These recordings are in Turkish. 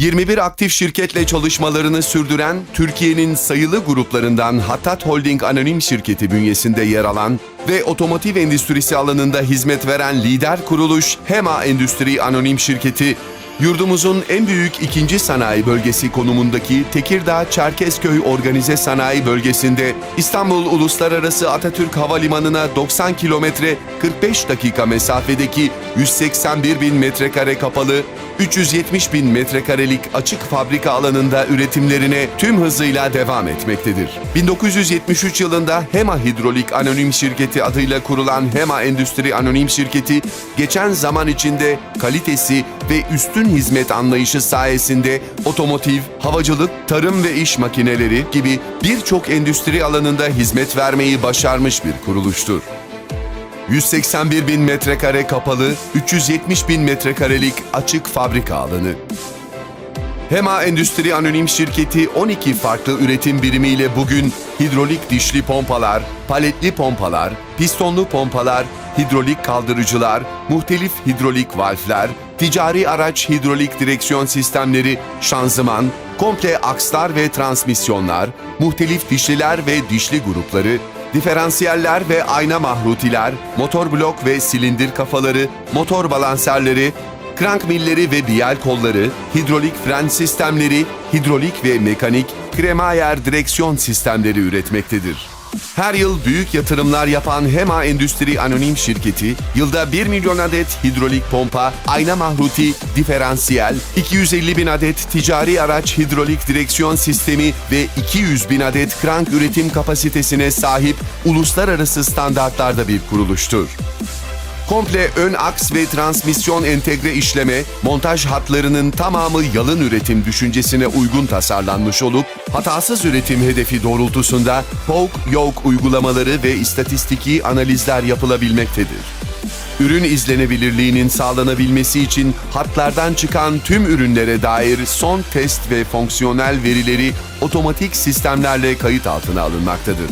21 aktif şirketle çalışmalarını sürdüren Türkiye'nin sayılı gruplarından Hattat Holding Anonim Şirketi bünyesinde yer alan ve otomotiv endüstrisi alanında hizmet veren lider kuruluş HEMA Endüstri Anonim Şirketi, yurdumuzun en büyük ikinci sanayi bölgesi konumundaki Tekirdağ Çerkezköy Organize Sanayi Bölgesi'nde İstanbul Uluslararası Atatürk Havalimanı'na 90 kilometre 45 dakika mesafedeki 181 bin metrekare kapalı 370 bin metrekarelik açık fabrika alanında üretimlerine tüm hızıyla devam etmektedir. 1973 yılında HEMA Hidrolik Anonim Şirketi adıyla kurulan HEMA Endüstri Anonim Şirketi, geçen zaman içinde kalitesi ve üstün hizmet anlayışı sayesinde otomotiv, havacılık, tarım ve iş makineleri gibi birçok endüstri alanında hizmet vermeyi başarmış bir kuruluştur. 181 bin metrekare kapalı, 370 bin metrekarelik açık fabrika alanı. HEMA Endüstri Anonim Şirketi 12 farklı üretim birimiyle bugün hidrolik dişli pompalar, paletli pompalar, pistonlu pompalar, hidrolik kaldırıcılar, muhtelif hidrolik valfler, ticari araç hidrolik direksiyon sistemleri, şanzıman, komple akslar ve transmisyonlar, muhtelif dişliler ve dişli grupları, diferansiyeller ve ayna mahrutiler, motor blok ve silindir kafaları, motor balanserleri, krank milleri ve biyel kolları, hidrolik fren sistemleri, hidrolik ve mekanik, kremayer direksiyon sistemleri üretmektedir. Her yıl büyük yatırımlar yapan HEMA Endüstri Anonim Şirketi, yılda 1 milyon adet hidrolik pompa, ayna mahruti, diferansiyel, 250 bin adet ticari araç hidrolik direksiyon sistemi ve 200 bin adet krank üretim kapasitesine sahip uluslararası standartlarda bir kuruluştur. Komple ön aks ve transmisyon entegre işleme, montaj hatlarının tamamı yalın üretim düşüncesine uygun tasarlanmış olup, hatasız üretim hedefi doğrultusunda poke-yoke uygulamaları ve istatistiki analizler yapılabilmektedir. Ürün izlenebilirliğinin sağlanabilmesi için hatlardan çıkan tüm ürünlere dair son test ve fonksiyonel verileri otomatik sistemlerle kayıt altına alınmaktadır.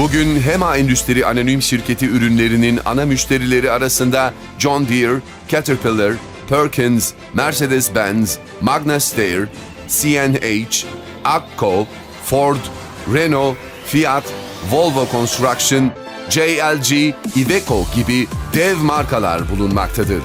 Bugün HEMA Endüstri Anonim Şirketi ürünlerinin ana müşterileri arasında John Deere, Caterpillar, Perkins, Mercedes-Benz, Magna Steyr, CNH, Akko, Ford, Renault, Fiat, Volvo Construction, JLG, Iveco gibi dev markalar bulunmaktadır.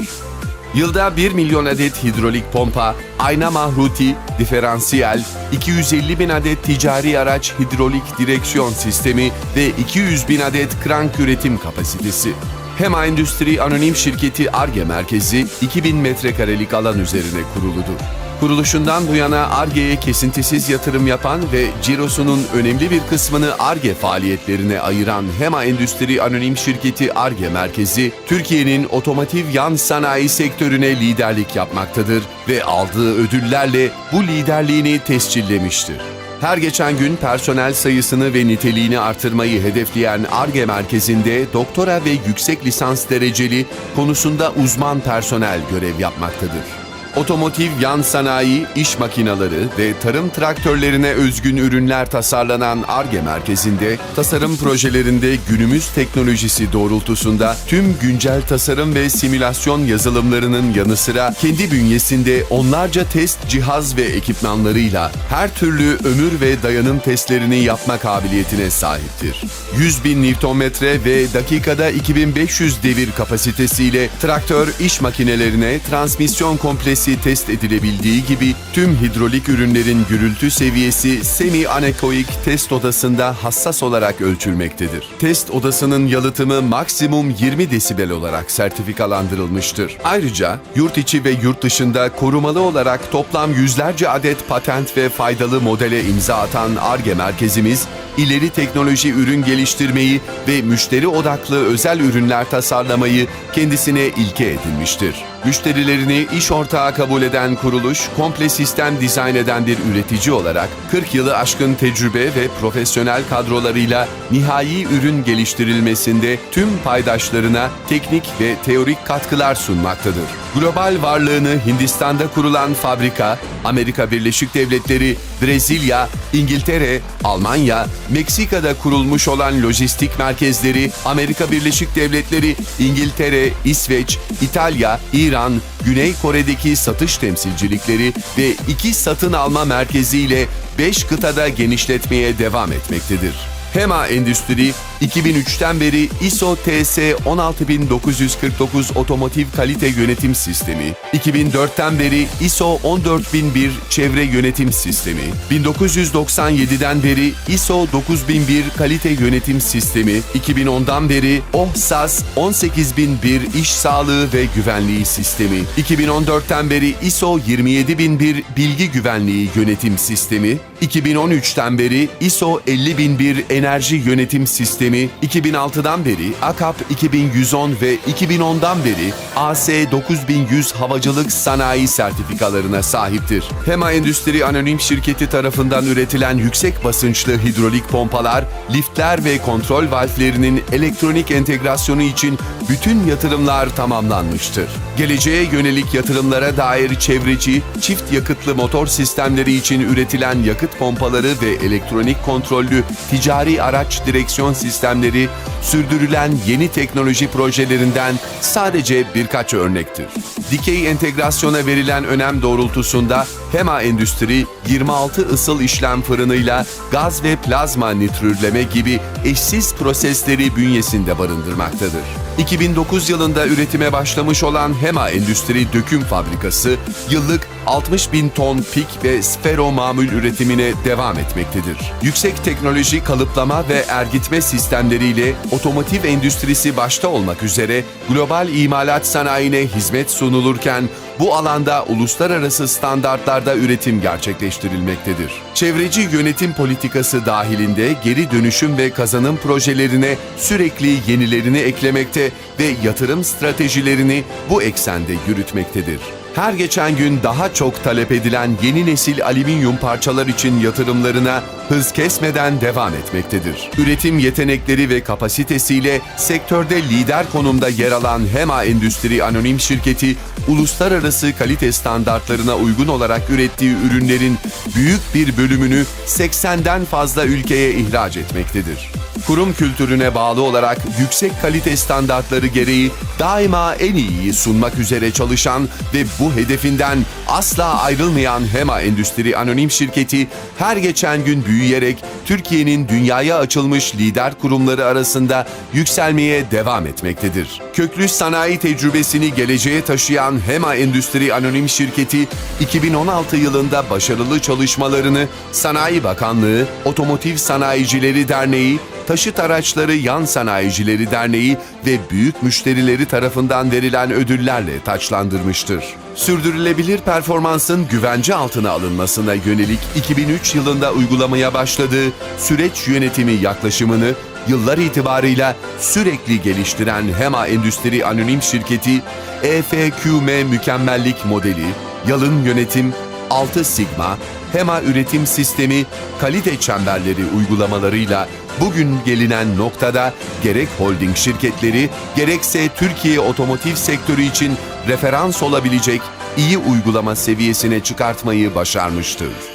Yılda 1 milyon adet hidrolik pompa, ayna mahruti, diferansiyel, 250 bin adet ticari araç hidrolik direksiyon sistemi ve 200 bin adet krank üretim kapasitesi. HEMA Endüstri Anonim Şirketi ARGE Merkezi 2000 metrekarelik alan üzerine kuruludur. Kuruluşundan bu yana ARGE'ye kesintisiz yatırım yapan ve cirosunun önemli bir kısmını ARGE faaliyetlerine ayıran HEMA Endüstri Anonim Şirketi ARGE Merkezi, Türkiye'nin otomotiv yan sanayi sektörüne liderlik yapmaktadır ve aldığı ödüllerle bu liderliğini tescillemiştir. Her geçen gün personel sayısını ve niteliğini artırmayı hedefleyen ARGE merkezinde doktora ve yüksek lisans dereceli konusunda uzman personel görev yapmaktadır. Otomotiv yan sanayi, iş makineleri ve tarım traktörlerine özgün ürünler tasarlanan ARGE merkezinde tasarım projelerinde günümüz teknolojisi doğrultusunda tüm güncel tasarım ve simülasyon yazılımlarının yanı sıra kendi bünyesinde onlarca test cihaz ve ekipmanlarıyla her türlü ömür ve dayanım testlerini yapma kabiliyetine sahiptir. 100 bin Nm ve dakikada 2500 devir kapasitesiyle traktör iş makinelerine transmisyon komplesi test edilebildiği gibi tüm hidrolik ürünlerin gürültü seviyesi semi-anekoik test odasında hassas olarak ölçülmektedir. Test odasının yalıtımı maksimum 20 desibel olarak sertifikalandırılmıştır. Ayrıca yurt içi ve yurt dışında korumalı olarak toplam yüzlerce adet patent ve faydalı modele imza atan ARGE merkezimiz, ileri teknoloji ürün geliştirmeyi ve müşteri odaklı özel ürünler tasarlamayı kendisine ilke edinmiştir. Müşterilerini iş ortağı kabul eden kuruluş, komple sistem dizayn eden bir üretici olarak 40 yılı aşkın tecrübe ve profesyonel kadrolarıyla nihai ürün geliştirilmesinde tüm paydaşlarına teknik ve teorik katkılar sunmaktadır. Global varlığını Hindistan'da kurulan fabrika, Amerika Birleşik Devletleri, Brezilya, İngiltere, Almanya, Meksika'da kurulmuş olan lojistik merkezleri, Amerika Birleşik Devletleri, İngiltere, İsveç, İtalya, İran, Güney Kore'deki satış temsilcilikleri ve iki satın alma merkeziyle 5 kıtada genişletmeye devam etmektedir. HEMA Endüstri 2003'ten beri ISO TS 16949 Otomotiv Kalite Yönetim Sistemi, 2004'ten beri ISO 14001 Çevre Yönetim Sistemi, 1997'den beri ISO 9001 Kalite Yönetim Sistemi, 2010'dan beri OHSAS 18001 İş Sağlığı ve Güvenliği Sistemi, 2014'ten beri ISO 27001 Bilgi Güvenliği Yönetim Sistemi, 2013'ten beri ISO 50001 Enerji Yönetim Sistemi, 2006'dan beri AKAP 2110 ve 2010'dan beri AS 9100 Havacılık Sanayi sertifikalarına sahiptir. HEMA Endüstri Anonim Şirketi tarafından üretilen yüksek basınçlı hidrolik pompalar, liftler ve kontrol valflerinin elektronik entegrasyonu için bütün yatırımlar tamamlanmıştır. Geleceğe yönelik yatırımlara dair çevreci, çift yakıtlı motor sistemleri için üretilen yakıt pompaları ve elektronik kontrollü ticari araç direksiyon sistemleri sürdürülen yeni teknoloji projelerinden sadece birkaç örnektir. Dikey entegrasyona verilen önem doğrultusunda HEMA Endüstri 26 ısıl işlem fırınıyla gaz ve plazma nitrürleme gibi eşsiz prosesleri bünyesinde barındırmaktadır. 2009 yılında üretime başlamış olan HEMA Endüstri Döküm Fabrikası yıllık 60 bin ton pik ve sfero mamul üretimine devam etmektedir. Yüksek teknoloji kalıplama ve ergitme sistemleriyle otomotiv endüstrisi başta olmak üzere global imalat sanayine hizmet sunulurken bu alanda uluslararası standartlarda üretim gerçekleştirilmektedir. Çevreci yönetim politikası dahilinde geri dönüşüm ve kazanım projelerine sürekli yenilerini eklemekte ve yatırım stratejilerini bu eksende yürütmektedir. Her geçen gün daha çok talep edilen yeni nesil alüminyum parçalar için yatırımlarına hız kesmeden devam etmektedir. Üretim yetenekleri ve kapasitesiyle sektörde lider konumda yer alan HEMA Endüstri Anonim Şirketi, uluslararası kalite standartlarına uygun olarak ürettiği ürünlerin büyük bir bölümünü 80'den fazla ülkeye ihraç etmektedir. Kurum kültürüne bağlı olarak yüksek kalite standartları gereği daima en iyiyi sunmak üzere çalışan ve bu hedefinden asla ayrılmayan HEMA Endüstri Anonim Şirketi her geçen gün büyüyerek Türkiye'nin dünyaya açılmış lider kurumları arasında yükselmeye devam etmektedir. Köklü sanayi tecrübesini geleceğe taşıyan HEMA Endüstri Anonim Şirketi 2016 yılında başarılı çalışmalarını Sanayi Bakanlığı, Otomotiv Sanayicileri Derneği, Taşıt Araçları Yan Sanayicileri Derneği ve büyük müşterileri tarafından verilen ödüllerle taçlandırmıştır. Sürdürülebilir performansın güvence altına alınmasına yönelik 2003 yılında uygulamaya başladığı süreç yönetimi yaklaşımını yıllar itibarıyla sürekli geliştiren HEMA Endüstri Anonim Şirketi, EFQM mükemmellik modeli, yalın yönetim, 6 Sigma, HEMA üretim sistemi, kalite çemberleri uygulamalarıyla bugün gelinen noktada gerek holding şirketleri gerekse Türkiye otomotiv sektörü için referans olabilecek iyi uygulama seviyesine çıkartmayı başarmıştır.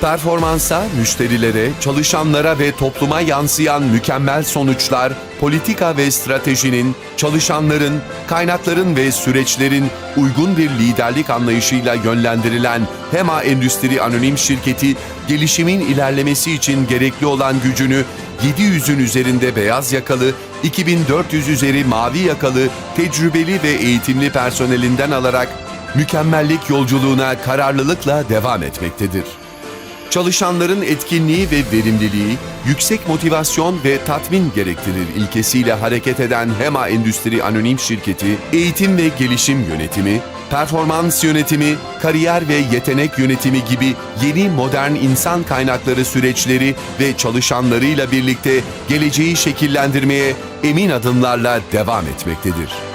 Performansa, müşterilere, çalışanlara ve topluma yansıyan mükemmel sonuçlar, politika ve stratejinin, çalışanların, kaynakların ve süreçlerin uygun bir liderlik anlayışıyla yönlendirilen HEMA Endüstri Anonim Şirketi, gelişimin ilerlemesi için gerekli olan gücünü 700'ün üzerinde beyaz yakalı, 2400 üzeri mavi yakalı, tecrübeli ve eğitimli personelinden alarak mükemmellik yolculuğuna kararlılıkla devam etmektedir. Çalışanların etkinliği ve verimliliği, yüksek motivasyon ve tatmin gerektirir ilkesiyle hareket eden HEMA Endüstri Anonim Şirketi, eğitim ve gelişim yönetimi, performans yönetimi, kariyer ve yetenek yönetimi gibi yeni modern insan kaynakları süreçleri ve çalışanlarıyla birlikte geleceği şekillendirmeye emin adımlarla devam etmektedir.